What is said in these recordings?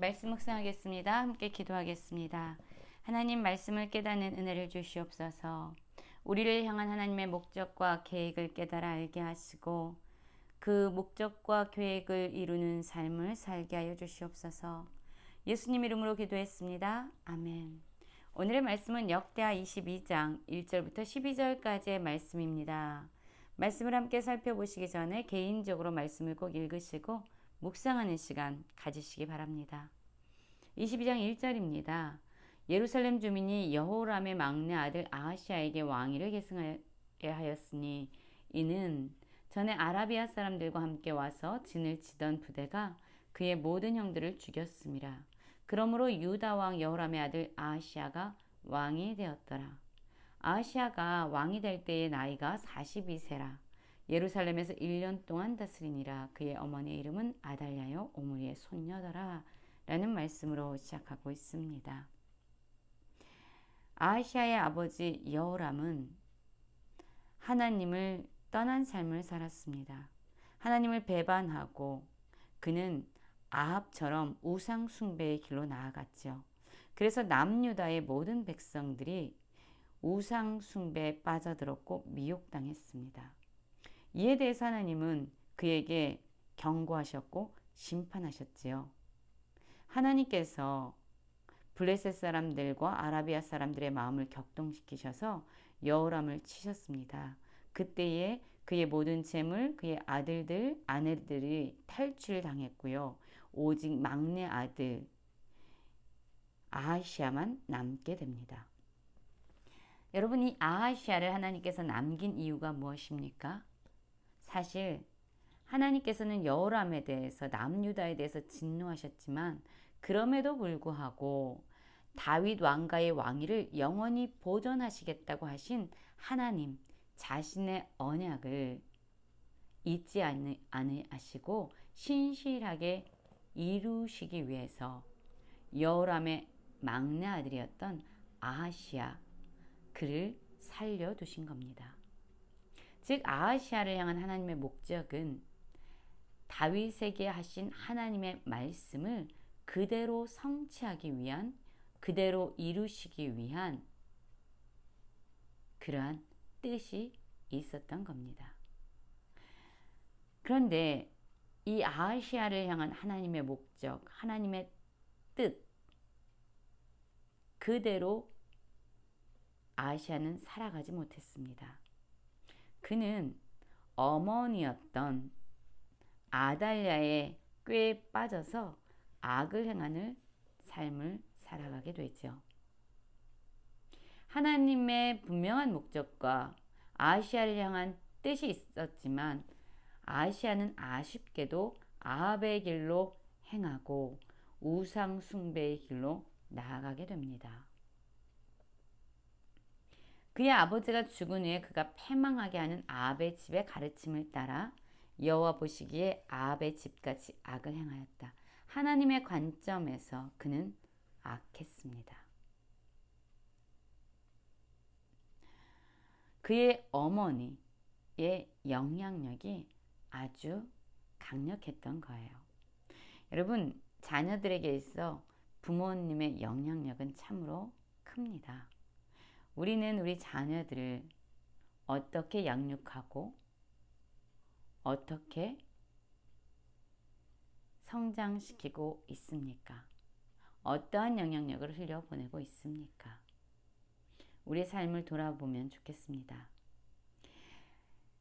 말씀 묵상하겠습니다. 함께 기도하겠습니다. 하나님 말씀을 깨닫는 은혜를 주시옵소서. 우리를 향한 하나님의 목적과 계획을 깨달아 알게 하시고 그 목적과 계획을 이루는 삶을 살게 하여 주시옵소서. 예수님 이름으로 기도했습니다. 아멘. 오늘의 말씀은 역대하 22장 1절부터 12절까지의 말씀입니다. 말씀을 함께 살펴보시기 전에 개인적으로 말씀을 꼭 읽으시고 묵상하는 시간 가지시기 바랍니다. 22장 1절입니다. 예루살렘 주민이 여호람의 막내 아들 아하시아에게 왕위를 계승하였으니 이는 전에 아라비아 사람들과 함께 와서 진을 치던 부대가 그의 모든 형들을 죽였습니다. 그러므로 유다 왕 여호람의 아들 아하시아가 왕이 되었더라. 아하시아가 왕이 될 때의 나이가 42세라. 예루살렘에서 1년 동안 다스리니라 그의 어머니의 이름은 아달랴요 오므리의 손녀더라 라는 말씀으로 시작하고 있습니다. 아시아의 아버지 여호람은 하나님을 떠난 삶을 살았습니다. 하나님을 배반하고 그는 아합처럼 우상 숭배의 길로 나아갔죠. 그래서 남유다의 모든 백성들이 우상 숭배에 빠져들었고 미혹당했습니다. 이에 대해서 하나님은 그에게 경고하셨고 심판하셨지요. 하나님께서 블레셋 사람들과 아라비아 사람들의 마음을 격동시키셔서 여호람을 치셨습니다. 그때에 그의 모든 재물, 그의 아들들, 아내들이 탈출당했고요. 오직 막내 아들 아하시아만 남게 됩니다. 여러분 이 아하시아를 하나님께서 남긴 이유가 무엇입니까? 사실 하나님께서는 여호람에 대해서 남유다에 대해서 진노하셨지만 그럼에도 불구하고 다윗 왕가의 왕위를 영원히 보존하시겠다고 하신 하나님 자신의 언약을 잊지 않으시고 신실하게 이루시기 위해서 여호람의 막내 아들이었던 아하시아 그를 살려 두신 겁니다. 즉 아하시아를 향한 하나님의 목적은 다윗에게 하신 하나님의 말씀을 그대로 성취하기 위한 그대로 이루시기 위한 그러한 뜻이 있었던 겁니다. 그런데 이 아하시아를 향한 하나님의 목적, 하나님의 뜻 그대로 아하시아는 살아가지 못했습니다. 그는 어머니였던 아달랴의 꾀에 빠져서 악을 행하는 삶을 살아가게 되죠. 하나님의 분명한 목적과 아시아를 향한 뜻이 있었지만 아시아는 아쉽게도 아합의 길로 행하고 우상 숭배의 길로 나아가게 됩니다. 그의 아버지가 죽은 후에 그가 패망하게 하는 아합의 집의 가르침을 따라 여호와 보시기에 아합의 집같이 악을 행하였다. 하나님의 관점에서 그는 악했습니다. 그의 어머니의 영향력이 아주 강력했던 거예요. 여러분, 자녀들에게 있어 부모님의 영향력은 참으로 큽니다. 우리는 우리 자녀들을 어떻게 양육하고 어떻게 성장시키고 있습니까? 어떠한 영향력을 흘려보내고 있습니까? 우리 삶을 돌아보면 좋겠습니다.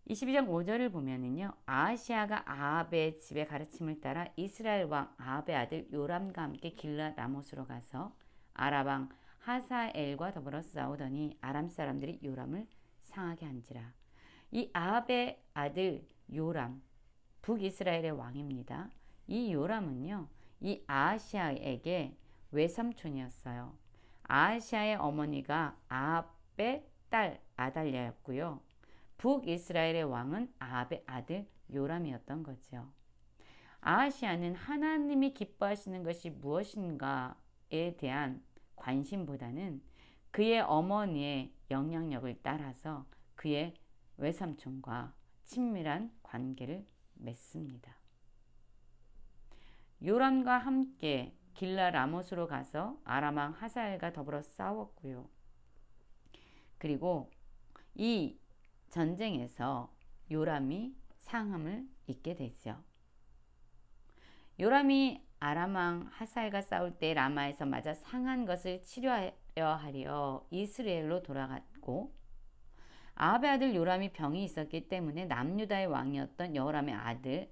22장 5절을 보면은요. 아시아가 아합의 집의 가르침을 따라 이스라엘 왕 아합의 아들 요람과 함께 길라 라못으로 가서 아라방 하사엘과 더불어 싸우더니 아람 사람들이 요람을 상하게 한지라. 이 아합의 아들 요람 북이스라엘의 왕입니다. 이 요람은요. 이 아시아에게 외삼촌이었어요. 아시아의 어머니가 아합의 딸 아달랴였고요. 북이스라엘의 왕은 아합의 아들 요람이었던 거죠. 아시아는 하나님이 기뻐하시는 것이 무엇인가에 대한 관심보다는 그의 어머니의 영향력을 따라서 그의 외삼촌과 친밀한 관계를 맺습니다. 요람과 함께 길라 라못으로 가서 아람왕 하사엘과 더불어 싸웠고요. 그리고 이 전쟁에서 요람이 상함을 입게 되죠. 요람이 아람왕 하사엘과 싸울 때 라마에서 맞아 상한 것을 치료하여 하려 이스라엘로 돌아갔고 아합의 아들 요람이 병이 있었기 때문에 남유다의 왕이었던 여호람의 아들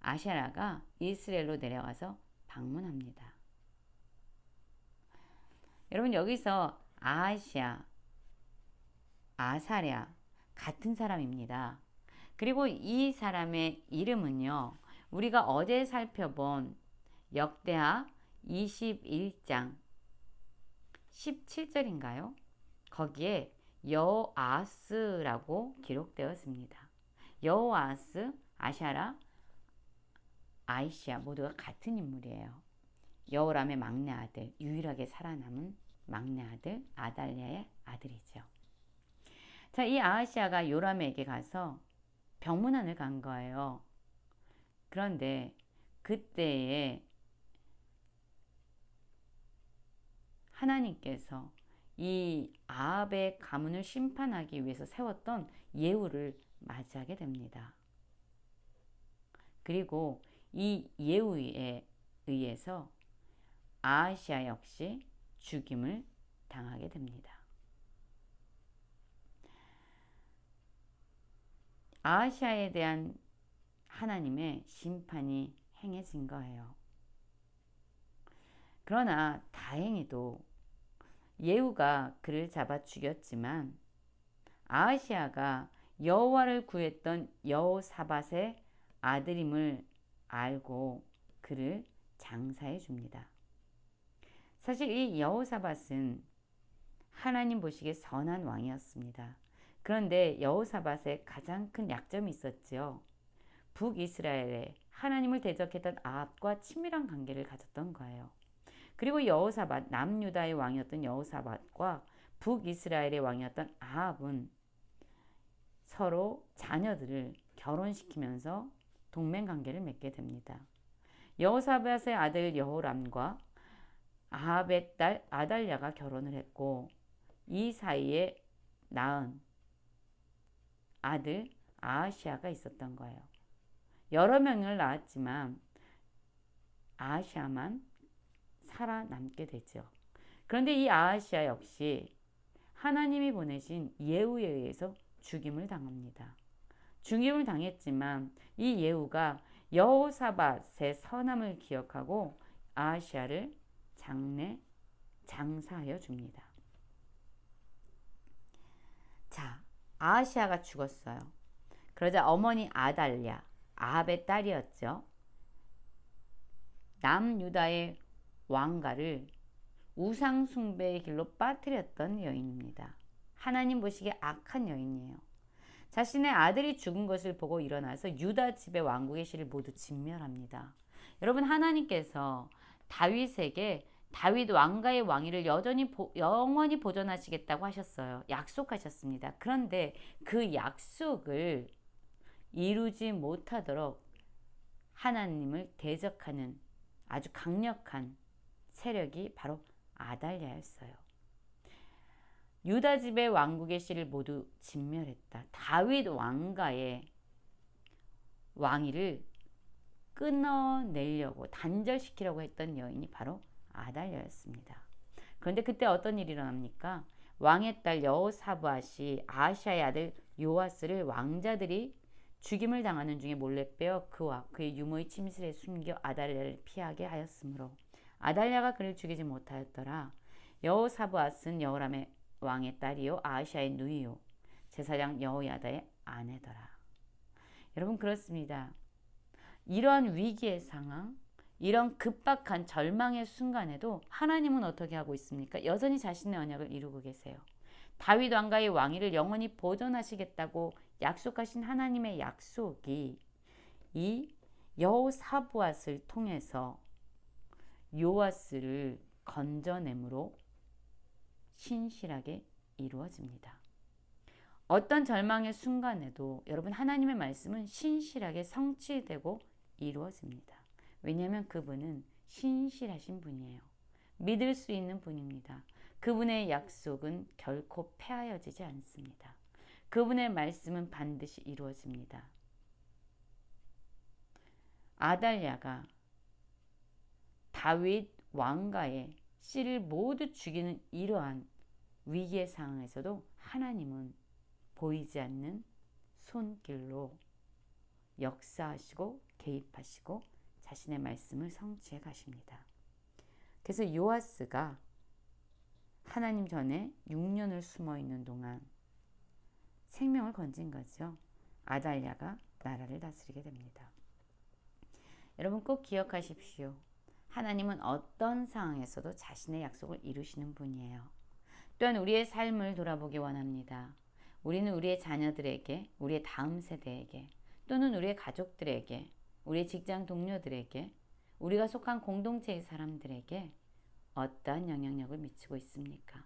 아샤라가 이스라엘로 내려가서 방문합니다. 여러분 여기서 아하시아, 아사랴 같은 사람입니다. 그리고 이 사람의 이름은요. 우리가 어제 살펴본 역대하 21장 17절인가요? 거기에 여아스라고 기록되었습니다. 여아스, 아샤라, 아이시아 모두가 같은 인물이에요. 여호람의 막내 아들, 유일하게 살아남은 막내 아들 아달랴의 아들이죠. 자, 이 아하시아가 요람에게 가서 병문안을 간 거예요. 그런데 그때에 하나님께서 이 아합의 가문을 심판하기 위해서 세웠던 예후를 맞이하게 됩니다. 그리고 이 예후에 의해서 아시아 역시 죽임을 당하게 됩니다. 아시아에 대한 하나님의 심판이 행해진 거예요. 그러나 다행히도 예후가 그를 잡아 죽였지만 아시아가 여호와를 구했던 여호사밧의 아들임을 알고 그를 장사해 줍니다. 사실 이 여호사밧은 하나님 보시기에 선한 왕이었습니다. 그런데 여호사밧에 가장 큰 약점이 있었지요. 북이스라엘에 하나님을 대적했던 아합과 친밀한 관계를 가졌던 거예요. 그리고 여호사밧 남유다의 왕이었던 여호사밧과 북이스라엘의 왕이었던 아합은 서로 자녀들을 결혼시키면서 동맹 관계를 맺게 됩니다. 여호사밧의 아들 여호람과 아합의 딸 아달랴가 결혼을 했고 이 사이에 낳은 아들 아하시아가 있었던 거예요. 여러 명을 낳았지만 아하시아만 살아남게 되죠. 그런데 이 아하시아 역시 하나님이 보내신 예후에 의해서 죽임을 당합니다. 죽임을 당했지만 이 예후가 여호사밧의 선함을 기억하고 아하시아를 장례 장사하여 줍니다. 자, 아하시아가 죽었어요. 그러자 어머니 아달랴, 아합의 딸이었죠. 남유다의 왕가를 우상숭배의 길로 빠뜨렸던 여인입니다. 하나님 보시기에 악한 여인이에요. 자신의 아들이 죽은 것을 보고 일어나서 유다 집의 왕국의 실을 모두 진멸합니다. 여러분 하나님께서 다윗에게 다윗 왕가의 왕위를 여전히 보, 영원히 보존하시겠다고 하셨어요. 약속하셨습니다. 그런데 그 약속을 이루지 못하도록 하나님을 대적하는 아주 강력한 세력이 바로 아달랴였어요. 유다 집의 왕국의 씨를 모두 진멸했다. 다윗 왕가의 왕위를 끊어내려고 단절시키려고 했던 여인이 바로 아달랴였습니다. 그런데 그때 어떤 일이 일어납니까? 왕의 딸 여호사부아시 아시아의 아들 요아스를 왕자들이 죽임을 당하는 중에 몰래 빼어 그와 그의 유모의 침실에 숨겨 아달랴를 피하게 하였으므로 아달랴가 그를 죽이지 못하였더라. 여호사부아스는 여호람의 왕의 딸이요 아시아의 누이요 제사장 여호야다의 아내더라. 여러분 그렇습니다. 이러한 위기의 상황, 이런 급박한 절망의 순간에도 하나님은 어떻게 하고 있습니까? 여전히 자신의 언약을 이루고 계세요. 다윗 왕가의 왕위를 영원히 보존하시겠다고 약속하신 하나님의 약속이 이 여호사부앗을 통해서 요아스를 건져내므로 신실하게 이루어집니다. 어떤 절망의 순간에도 여러분 하나님의 말씀은 신실하게 성취되고 이루어집니다. 왜냐하면 그분은 신실하신 분이에요. 믿을 수 있는 분입니다. 그분의 약속은 결코 폐하여지지 않습니다. 그분의 말씀은 반드시 이루어집니다. 아달랴가 다윗 왕가의 씨를 모두 죽이는 이러한 위기의 상황에서도 하나님은 보이지 않는 손길로 역사하시고 개입하시고 자신의 말씀을 성취해 가십니다. 그래서 요아스가 하나님 전에 6년을 숨어 있는 동안 생명을 건진 거죠. 아달랴가 나라를 다스리게 됩니다. 여러분 꼭 기억하십시오. 하나님은 어떤 상황에서도 자신의 약속을 이루시는 분이에요. 또한 우리의 삶을 돌아보기 원합니다. 우리는 우리의 자녀들에게, 우리의 다음 세대에게, 또는 우리의 가족들에게, 우리의 직장 동료들에게, 우리가 속한 공동체의 사람들에게 어떠한 영향력을 미치고 있습니까?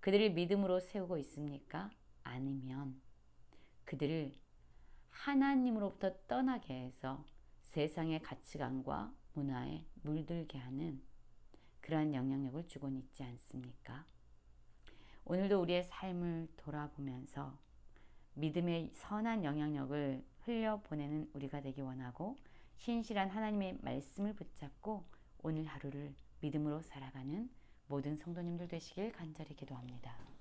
그들을 믿음으로 세우고 있습니까? 아니면 그들을 하나님으로부터 떠나게 해서 세상의 가치관과 문화에 물들게 하는 그러한 영향력을 주곤 있지 않습니까? 오늘도 우리의 삶을 돌아보면서 믿음의 선한 영향력을 흘려보내는 우리가 되기 원하고 신실한 하나님의 말씀을 붙잡고 오늘 하루를 믿음으로 살아가는 모든 성도님들 되시길 간절히 기도합니다.